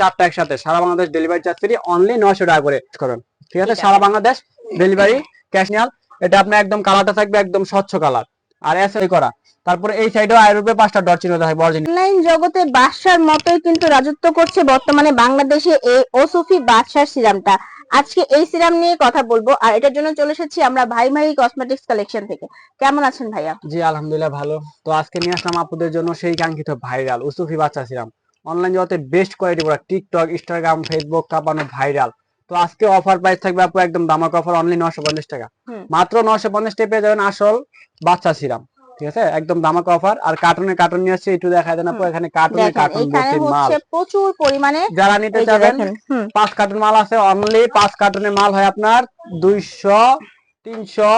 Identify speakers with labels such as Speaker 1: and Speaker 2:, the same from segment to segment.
Speaker 1: চারটা একসাথে। সারা Bangladesh delivery charge free only নয়শো টাকা করে করুন ঠিক আছে? সারা বাংলাদেশ ডেলিভারি ক্যাশ নিয়াল এটা আপনার একদম কালারটা থাকবে একদম স্বচ্ছ কালার আর এসআই করা। তারপরে এই সাইডেও আইরুপে পাঁচটা ডট চিহ্ন থাকবে অরিজিনাল
Speaker 2: অনলাইন জগতে বাদশার মতোই কিন্তু রাজত্ব করছে বর্তমানে বাংলাদেশে এই ওসুফি বাদশার সিরামটা। আজকে এই সিরাম নিয়ে কথা বলব আর এটার জন্য চলে এসেছি আমরা ভাই ভাই কসমেটিক্স কালেকশন থেকে। কেমন আছেন ভাইয়া?
Speaker 1: জি আলহামদুলিল্লাহ ভালো। তো আজকে নিয়ে আসলাম আপুদের জন্য সেই কাঙ্ক্ষিত ভাইরাল উসুফি বাচ্চা ছিলাম অনলাইন জগতে best quality product TikTok Instagram Facebook কাপানো viral তো আজকে অফার প্রাইস থাকবে আপু একদম দামাক অফার অনলি নশো পঞ্চাশ টাকা। মাত্র নশো পঞ্চাশ টাকা পেয়ে যাবেন আসল বাচ্চা সিরাম। ঠিক আছে? একদম দামাক অফার আর কার্টুনে কার্টুন নিয়ে আসছে একটু দেখা দেন আপু। এখানে কার্টুনে কার্টুন ভর্তি মাল।
Speaker 2: প্রচুর পরিমাণে
Speaker 1: যারা নিতে
Speaker 2: এই যে
Speaker 1: চাবেন পাঁচ কার্টুন মাল আছে অনলি পাঁচ কার্টুনের মাল হয় আপনার দুইশো তিনশো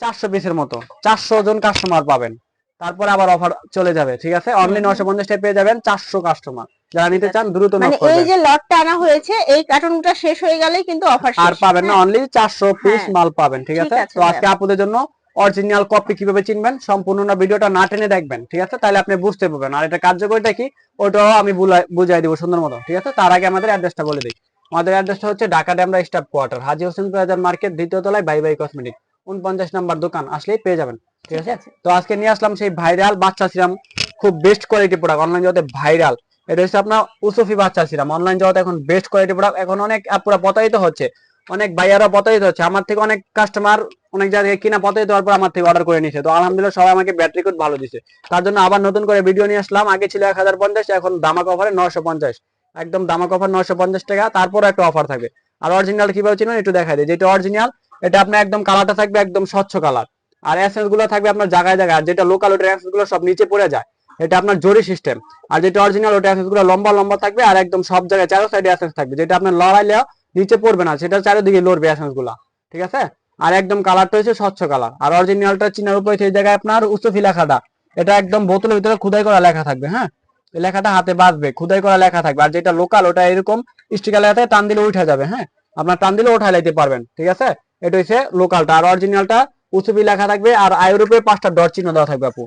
Speaker 1: চারশো পিসের মতো। চারশো জন কাস্টমার পাবেন। তারপর আবার অফার চলে যাবে ঠিক আছে? অনলি। নশো পঞ্চাশ টাকা পেয়ে যাবেন চারশো কাস্টমার যারা নিতে চান দ্রুত
Speaker 2: মানে এই যে লটটা আনা হয়েছে এই কার্টুনটা শেষ হয়ে গেলেই কিন্তু অফার
Speaker 1: আর পাবেন না অনলি চারশো পিস। মাল পাবেন ঠিক আছে? তো আজকে
Speaker 2: ভাইয়া।
Speaker 1: আপনাদের জন্য অরিজিনাল কপি কীভাবে চিনবেন সম্পূর্ণ না ভিডিওটা না টেনে দেখবেন ঠিক আছে? তাহলে আপনি বুঝতে পারবেন। আর এটা কার্যকরিতা কি? ওটাও আমি বুঝাই দিব সুন্দর মতো ঠিক আছে? তার আগে আমাদের অ্যাড্রেসটা বলে দিই। আমাদের অ্যাড্রেসটা হচ্ছে ঢাকা ড্যামরা স্টাফ কোয়ার্টার হাজি হোসেন প্লাজার মার্কেট দ্বিতীয় তলায় বাই বাই কসমেটিক। উনপঞ্চাশ নাম্বার দোকান আসলেই পেয়ে যাবেন ঠিক আছে? তো আজকে নিয়ে আসলাম সেই ভাইরাল বাচ্চা সিরাম খুব বেস্ট কোয়ালিটি প্রোডাক্ট অনলাইন জগতে ভাইরাল। এটা হচ্ছে আপনার উসুফি বাচ্চা সিরাম অনলাইন জগতে এখন বেস্ট কোয়ালিটি প্রোডাক্ট এখন অনেক পুরো প্রতারিত হচ্ছে। অনেক ভাইয়ারা প্রতারিত হচ্ছে। আমার থেকে অনেক কাস্টমার অনেক জায়গায় কিনা প্রতারিত হওয়ার পর আমার থেকে অর্ডার করে নিয়েছে তো আলহামদুলিল্লাহ সবাই আমাকে ব্যাটারি কোড ভালো দিছে। তার জন্য আবার নতুন করে ভিডিও নিয়ে আসলাম। আগে ছিল এক হাজার পঞ্চাশ এখন দামাক অফারে নশো পঞ্চাশ। একদম দামাক অফার নশো পঞ্চাশ টাকা তারপর একটা অফার থাকবে। আর অরিজিনাল কীভাবে চিনবেন একটু দেখাই দিই। যেটা অরিজিনাল এটা আপনার একদম কালারটা থাকবে একদম স্বচ্ছ কালার আর এসেন্সগুলো থাকবে আপনার জায়গায় জায়গায়। যেটা লোকাল ওটার এসেন্সগুলো সব নিচে পড়ে যায়। এটা আপনার জরি সিস্টেম আর যেটা অরিজিনাল ওটা এসেন্সগুলো লম্বা লম্বা থাকবে আর একদম সব জায়গায় চারো সাইডে এসেন্স থাকবে। যেটা আপনার লড়াইলেও নিচে পড়বে না সেটা চারিদিকে লড়বে এসেন্সগুলা। ঠিক আছে? আর একদম কালারটা হচ্ছে স্বচ্ছ কালার আর অরিজিনালটা চিনার উপরে সেই জায়গায় আপনার উচ্চফি লেখাটা। এটা একদম বোতলের ভিতরে খুদাই করা লেখা থাকবে হ্যাঁ? লেখাটা হাতে বাঁচবে খুদাই করা লেখা থাকবে। আর যেটা লোকাল ওটা এরকম স্টিকার লেখা থাকে, টান দিলে উঠে যাবে হ্যাঁ? আপনার টান দিলে উঠাই লাইতে পারবেন ঠিক আছে? এটা হচ্ছে লোকালটা আর অরিজিনালটা উচুপি লেখা থাকবে আর আয়ের উপরে পাঁচটা ডট চিহ্ন দেওয়া থাকবে আপু।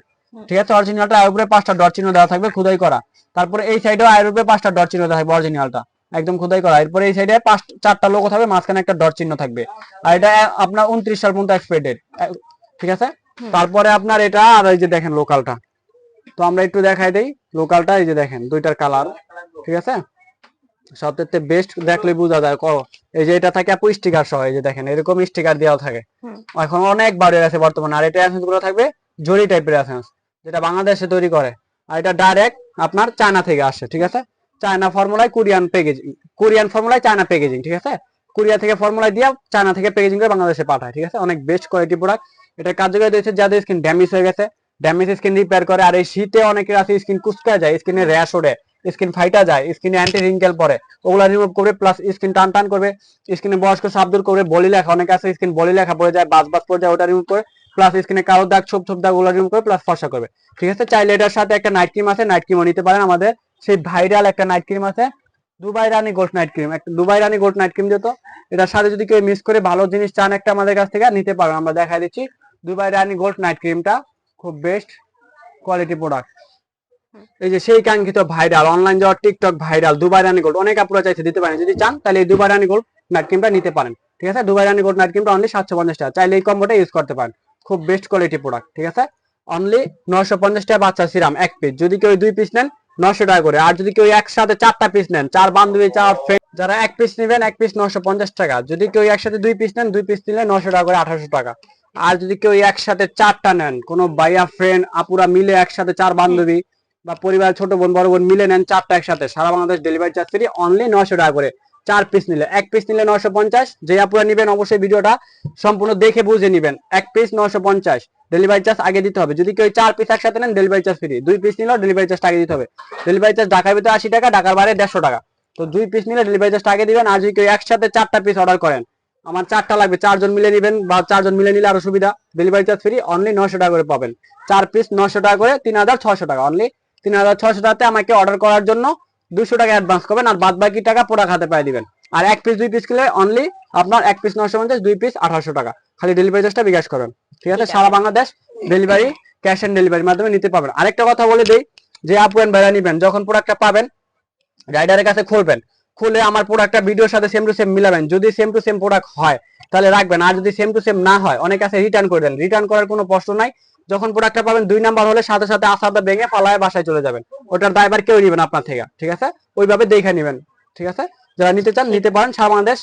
Speaker 1: ঠিক আছে? অরিজিনালটা আয়ের উপরে পাঁচটা ডট চিহ্ন দেওয়া থাকবে খুদাই করা। তারপরে এই সাইডেও আয়ের উপরে পাঁচটা ডট চিহ্ন দেওয়া থাকবে অরিজিনালটা একদম খুদাই করা। এরপরে এই সাইডে পাঁচ চারটা লোক থাকবে মাঝখানে একটা ডট চিহ্ন থাকবে। আর এটা আপনার উনত্রিশ সাল পর্যন্ত এক্সপাইডেড ঠিক আছে? তারপরে আপনার এটা আর এই যে দেখেন লোকালটা তো আমরা একটু দেখাই দেই। লোকালটা এই যে দেখেন দুইটার কালার ঠিক আছে? সবথেকে বেস্ট দেখলে বোঝা যায় ক এই যে এটা থাকে আপু স্টিকার সহ এই যে দেখেন এরকম স্টিকার দেওয়া থাকে। এখন অনেক বাড়ে গেছে বর্তমানে আর এটা এসেন্সগুলো থাকবে জরি টাইপের এসেন্স যেটা বাংলাদেশে তৈরি করে। আর এটা ডাইরেক্ট আপনার চায়না থেকে আসে ঠিক আছে? চায়না ফর্মুলায় কোরিয়ান প্যাকেজিং কোরিয়ান ফর্মুলায় চায়না প্যাকেজিং ঠিক আছে? কোরিয়া থেকে ফর্মুলায় দিয়ে চায়না থেকে প্যাকেজিং করে বাংলাদেশে পাঠায় ঠিক আছে? অনেক বেস্ট কোয়ালিটি প্রোডাক্ট এটা কার্যকরী দিয়েছে যাদের স্কিন ড্যামেজ হয়ে গেছে ড্যামেজ স্কিন রিপেয়ার করে আর এই শীতে অনেকের আছে স্কিন কুচকা যায় স্কিনে র্যাশ ওঠে স্কিন ফাইটা যায়, স্কিনে অ্যান্টি রিঙ্কেল পরে ওগুলা রিমুভ করবে প্লাস স্কিন টান টান করবে স্কিনে বয়স্ক সাপ দূর করবে, বলি লেখা, অনেক আছে স্কিন বলি লেখা পড়ে যায় বাস বাস পড়ে যায়, ওটা রিমুভ করে প্লাস স্কিনে কালো দাগ, ছোপ ছোপ দাগ ওগুলো রিমুভ করে প্লাস ফর্সা করবে। ঠিক আছে? চাইলে এটার সাথে একটা নাইট ক্রিম আছে নাইট ক্রিমও নিতে পারেন আমাদের। সেই ভাইরাল একটা নাইট ক্রিম আছে Dubai Rani gold night cream একটা Dubai Rani gold night cream যেত এটার সাথে যদি কেউ মিস করে, ভালো জিনিস চান একটা আমাদের কাছ থেকে, নিতে পারেন আমরা দেখাই দিচ্ছি দুবাই রানী গোল্ড নাইট ক্রিমটা খুব বেস্ট কোয়ালিটি প্রোডাক্ট এই যে সেই কাঙ্ক্ষিত ভাইরাল অনলাইন যাওয়ার TikTok viral Dubai Rani gold অনেক আপুরা চাইছে দিতে পারেন। যদি চান তাহলে এই দুবাই রানী গোল্ড নাইট ক্রিমটা নিতে পারেন। ঠিক আছে? দুবাই রানী গোল্ড নাইট ক্রিমটা অনলি সাতশো পঞ্চাশ টাকা। চাইলে এই কম্বোটা ইউজ করতে পারেন। খুব বেস্ট কোয়ালিটি প্রোডাক্ট ঠিক আছে? অনলি নয়শো পঞ্চাশ টাকা বাচ্চা সিরাম এক পিস যদি কেউ দুই পিস নেন নশো টাকা করে। আর যদি কেউ একসাথে চারটা পিস নেন চার বান্ধবী চার friend, যারা এক পিস নেবেন এক পিস নশো পঞ্চাশ টাকা। যদি কেউ একসাথে দুই পিস নেন দুই পিস নিলে নশো টাকা করে আঠারোশো টাকা। আর যদি কেউ একসাথে চারটা নেন কোনো বাইয়া ফ্রেন্ড আপুরা মিলে একসাথে চার বান্ধবী বা পরিবার, ছোট বোন, বড় বোন মিলে নেন চারটা একসাথে। সারা Bangladesh delivery charge free only নশো টাকা করে। চার পিস নিলে, এক পিস নিলে নশো পঞ্চাশ। যে আপুরা নিবেন অবশ্যই ভিডিওটা সম্পূর্ণ দেখে বুঝে নিবেন। এক পিস নশো পঞ্চাশ। ডেলিভারি চার্জ আগে দিতে হবে। যদি কেউ চার পিস একসাথে নেন ডেলিভারি চার্জ ফ্রি দুই পিস নিলেও ডেলিভারি চার্জ আগে দিতে হবে। ডেলিভারি চার্জ ঢাকার ভিতরে আশি টাকা, ঢাকার বাইরে দেড়শো টাকা। তো দুই পিস নিলে ডেলিভারি চার্জ আগে দিবেন। আর যদি কেউ একসাথে চারটা পিস অর্ডার করেন, আমার চারটা লাগবে। চারজন মিলে নিবেন বা চারজন মিলে নিলে আরও সুবিধা। ডেলিভারি চার্জ ফ্রি অনলি নশো টাকা করে পাবেন। চার পিস নশো টাকা করে, তিন হাজার ছয়শো টাকা। অনলি তিন হাজার ছয়শো টাকাতে আমাকে অর্ডার করার জন্য দুশো টাকা অ্যাডভান্স করবেন আর বাদ বাকি টাকা পোড়া খাতে পাই দিবেন। আর এক পিস দুই পিস কিনলে অনলি আপনার এক পিস নশো পঞ্চাশ দুই পিস আঠারোশো টাকা। খালি ডেলিভারি চার্জটা বিকাশ করেন ঠিক আছে? সারা বাংলাদেশ ডেলিভারি ক্যাশ অন ডেলিভারির মাধ্যমে নিতে পারবেন। আরেকটা কথা বলে দেই যে আপু এন্ড ভাইরা নিবেন যখন প্রোডাক্টটা পাবেন রাইডারের কাছে খুলবেন খুলে আমার প্রোডাক্টটা ভিডিওর সাথে সেম টু সেম মিলাবেন। যদি সেম টু সেম প্রোডাক্ট হয় তাহলে রাখবেন। আর যদি সেম টু সেম না হয় অনেক কাছে রিটার্ন করে দেন। রিটার্ন করার কোনো প্রশ্ন নাই। যখন প্রোডাক্টটা পাবেন দুই নাম্বার হলে সাথে সাথে আসাটা ভেঙে পালায় বাসায় চলে যাবেন। ওটার দায়বার কেউ নেবেন আপনার থেকে ঠিক আছে? ওইভাবে দেখে নেবেন ঠিক আছে? যারা নিতে চান নিতে পারেন সারা বাংলাদেশ।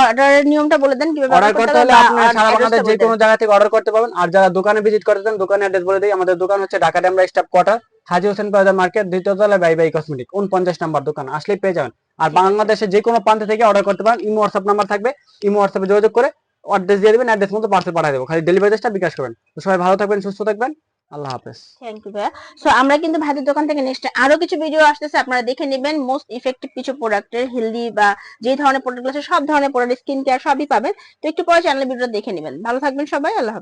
Speaker 2: অর্ডারের নিয়মটা বলে দেন কীভাবে
Speaker 1: অর্ডার করতে হলে আপনি সারা বাংলাদেশ যে কোনো জায়গা থেকে অর্ডার করতে পারবেন আর যারা দোকানে ভিজিট করতে চান দোকানের অ্যাড্রেস বলে দিই। আমাদের দোকান হচ্ছে Dhaka Demra staff quarter Haji Hossain plaza market দ্বিতীয় তলায় বাই বাই কসমেটিক উনপঞ্চাশ নাম্বার দোকান। আসলেই পেয়ে যাবেন। আর বাংলাদেশে যে কোনো প্রান্ত থেকে অর্ডার করতে পারেন। ইমো হোয়াটসঅ্যাপ নাম্বার থাকবে। ইমো হোয়াটসঅ্যাপে যোগাযোগ করে অ্যাড্রেস দিয়ে দেবেন, অ্যাড্রেস মতো পার্সেল পাঠিয়ে দেবো। খালি ডেলিভারি চার্জটা বিকাশ করবেন। তো সবাই ভালো থাকবেন, সুস্থ থাকবেন। আল্লাহ হাফেজ।
Speaker 2: থ্যাংক ইউ ভাইয়া। সো আমরা কিন্তু ভাইদের দোকান থেকে নেক্সট আরও কিছু ভিডিও আসতেছে, আপনারা দেখে নেবেন। মোস্ট ইফেক্টিভ কিছু প্রোডাক্টের হেলদি বা যে ধরনের প্রোডাক্ট আছে, সব ধরনের প্রোডাক্ট স্কিন কেয়ার সবই পাবেন। তো একটু পরে চ্যানেল ভিডিও দেখে নেবেন। ভালো থাকবেন সবাই, আল্লাহ।